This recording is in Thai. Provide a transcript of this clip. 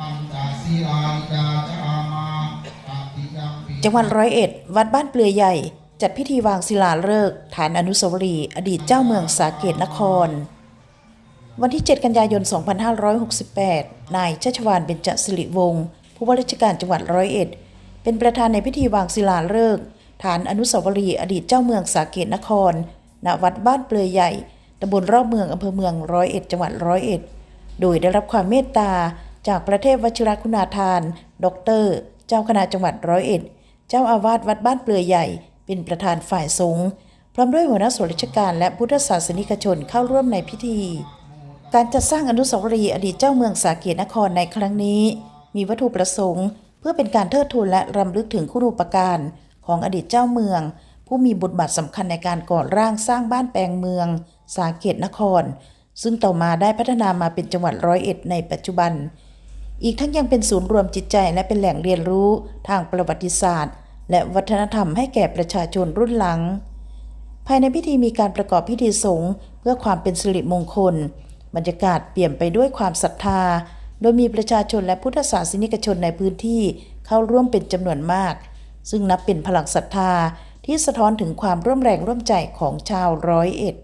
ปัญจศีลานิกาจามาตติยัมปิจังหวัดร้อยเอ็ด วัดบ้านเปลือยใหญ่ จัดพิธีวางศิลาฤกษ์ฐานอนุสาวรีย์อดีตเจ้าเมืองสาเกตนคร วันที่ 7 กันยายน 2568 นายชัชวานเบญจสิริวงศ์ผู้ว่าราชการจังหวัดร้อยเอ็ด เป็นประธานในพิธีวางศิลาฤกษ์ฐานอนุสาวรีย์อดีตเจ้าเมืองสาเกตนคร ณ วัดบ้านเปลือยใหญ่ตำบลรอบเมืองอำเภอเมืองร้อยเอ็ด จังหวัดร้อยเอ็ด โดยได้รับความเมตตา จากพระเทพวชิรคุณาทาน ดร เจ้าคณะจังหวัดร้อยเอ็ด เจ้าอาวาสวัดบ้านเปลือยใหญ่ เป็นประธานฝ่ายสงฆ์พร้อมด้วยหัวหน้าส่วนราชการและพุทธศาสนิกชนเข้าร่วมในพิธี การจัดสร้างอนุสาวรีย์อดีตเจ้าเมืองสาเกตนครในครั้งนี้ มีวัตถุประสงค์ เพื่อเป็นการเทิดทูนและรำลึกถึงคุณูปการของอดีตเจ้าเมือง ผู้มีบทบาทสำคัญในการก่อร่างสร้างบ้านแปลงเมือง สาเกตนคร ซึ่งต่อมาได้พัฒนามาเป็นจังหวัดร้อยเอ็ดในปัจจุบัน อีกทั้งยังเป็นศูนย์รวมจิตใจและเป็นแหล่งเรียนรู้ทางประวัติศาสตร์ และวัฒนธรรมให้แก่ประชาชนรุ่นหลัง ภายในพิธีมีการประกอบพิธีสงฆ์เพื่อความเป็นสิริมงคล บรรยากาศเปี่ยมไปด้วยความศรัทธา โดยมีประชาชนและพุทธศาสนิกชนในพื้นที่เข้าร่วมเป็นจำนวนมาก ซึ่งนับเป็นพลังศรัทธาที่สะท้อนถึงความร่วมแรงร่วมใจของชาวร้อยเอ็ด